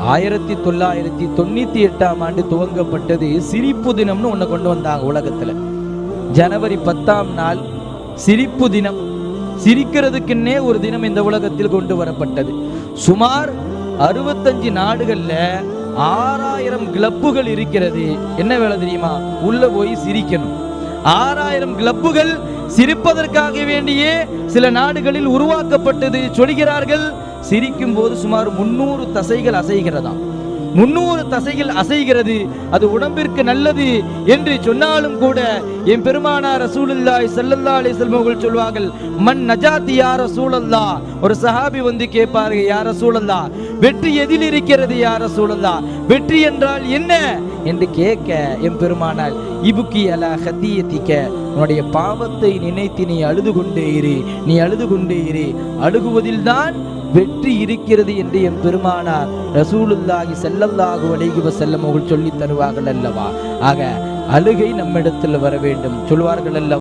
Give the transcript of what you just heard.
ஆயிரத்தி தொள்ளாயிரத்தி தொண்ணூத்தி எட்டாம் ஆண்டு துவங்கப்பட்டது சிரிப்பு தினம்னு ஒண்ணு கொண்டு வந்தாங்க உலகத்துல. ஜனவரி பத்தாம் நாள் சிரிப்பு தினம். சிரிக்கிறதுக்குன்னே ஒரு தினம் இந்த உலகத்தில் கொண்டு வரப்பட்டது. சுமார் அறுபத்தஞ்சு நாடுகள்ல ஆறாயிரம் கிளப்புகள் இருக்கிறது. என்ன வேலை தெரியுமா? உள்ள போய் சிரிக்கணும். ஆறாயிரம் கிளப்புகள் சிரிப்பதற்காக வேண்டியே சில நாடுகளில் உருவாக்கப்பட்டது சொல்கிறார்கள். சிரிக்கும் போது சுமார் முன்னூறு தசைகள் அசைகிறதாம். முன்னூறு தசைகள் அசைகிறது. அது உடம்பிற்கு நல்லது என்று சொன்னாலும் கூட என் பெருமானார் ரசூலுல்லாஹி ஸல்லல்லாஹு அலி செல்மகள் சொல்வார்கள் மன் நஜாத்தி யார சூழல்லா ஒரு சஹாபி வந்து கேட்பார்கள் யார சூழல்லா வெற்றி எதில் இருக்கிறது யார சூழல்லா வெற்றி என்றால் என்ன? என்று கேட்க என் பெருமானால் இபுக்கி அலா ஹத்தியத்திக்க உன்னுடைய பாவத்தை நினைத்து நீ அழுது கொண்டே இரு. நீ அழுது கொண்டே இரு. அழுகுவதில்தான் வெற்றி இருக்கிறது என்று என் பெருமானார் ரசூலுல்லாஹி ஸல்லல்லாஹு வலைகுவ செல்லம் அவர்கள் சொல்லி தருவார்கள் அல்லவா? ஆக அழுகை நம்மிடத்தில் வர வேண்டும் சொல்வார்கள் அல்லவா?